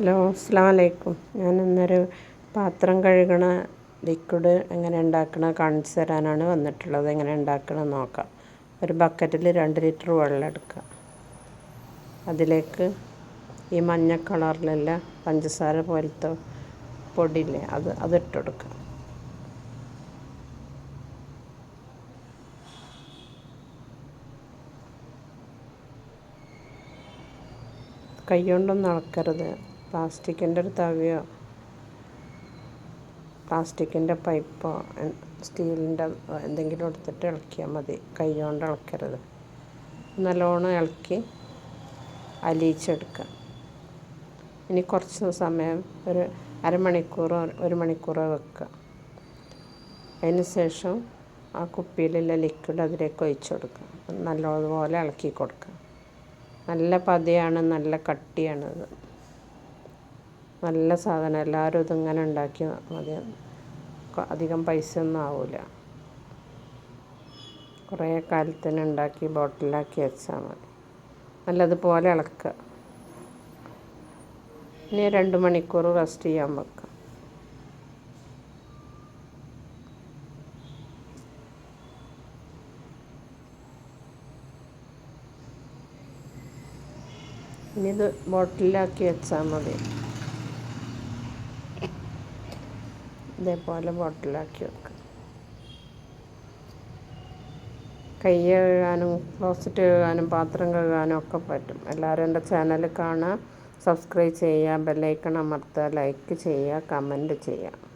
Hello അസ്സാം വലൈക്കും ഞാൻ ഇന്നൊരു പാത്രം കഴുകണ ലിക്വിഡ് എങ്ങനെ ഉണ്ടാക്കണ കാണിച്ചു തരാനാണ് വന്നിട്ടുള്ളത്. എങ്ങനെ ഉണ്ടാക്കണം നോക്കാം. ഒരു ബക്കറ്റിൽ രണ്ട് ലിറ്റർ വെള്ളം എടുക്കുക അതിലേക്ക് ഈ മഞ്ഞ കളറിലുള്ള പഞ്ചസാര പോലത്തെ പൊടിയില്ലേ അത് അതിട്ട് കൈ കൊണ്ടൊന്നും ഇളക്കരുത് പ്ലാസ്റ്റിക്കിന്റെ ഒരു തവിയോ? പ്ലാസ്റ്റിക്കിന്റെ പൈപ്പോ? സ്റ്റീലിന്റെ എന്തെങ്കിലും എടുത്തിട്ട് ഇളക്കിയാൽ മതി. കൈ കൊണ്ട് ഇളക്കരുത്. നല്ലോണം ഇളക്കി അലിയിച്ചെടുക്കുക. ഇനി കുറച്ച് സമയം ഒരു അരമണിക്കൂറോ ഒരു മണിക്കൂറോ വെക്കുക. അതിന് ശേഷം ആ കുപ്പിയിലുള്ള ലിക്വിഡ് അതിലേക്ക് ഒഴിച്ചു കൊടുക്കുക. നല്ലതുപോലെ ഇളക്കി കൊടുക്കുക. നല്ല പതയാണ് നല്ല കട്ടിയാണിത്. നല്ല സാധനം. എല്ലാവരും ഇതിങ്ങനെ ഉണ്ടാക്കി മതി. അധികം പൈസ ഒന്നും ആവില്ല കുറേ കാലത്തിന് ഉണ്ടാക്കി ബോട്ടിലാക്കി വെച്ചാൽ മതി. നല്ലതുപോലെ ഇളക്കുക ഇനി രണ്ട് മണിക്കൂർ റെസ്റ്റ് ചെയ്യാൻ വെക്കാം. ഇനി ഇത് ബോട്ടിലാക്കി വെച്ചാൽ മതി. ഇതേപോലെ ബോട്ടിലാക്കി വെക്കുക കൈ കഴുകാനും ക്ലോസറ്റ് കഴുകാനും പാത്രം കഴുകാനും ഒക്കെ പറ്റും. എല്ലാവരും എന്റെ ചാനൽ കാണുക സബ്സ്ക്രൈബ് ചെയ്യുക ബെല്ലൈക്കൺ അമർത്തുക ലൈക്ക് ചെയ്യുക കമന്റ് ചെയ്യുക.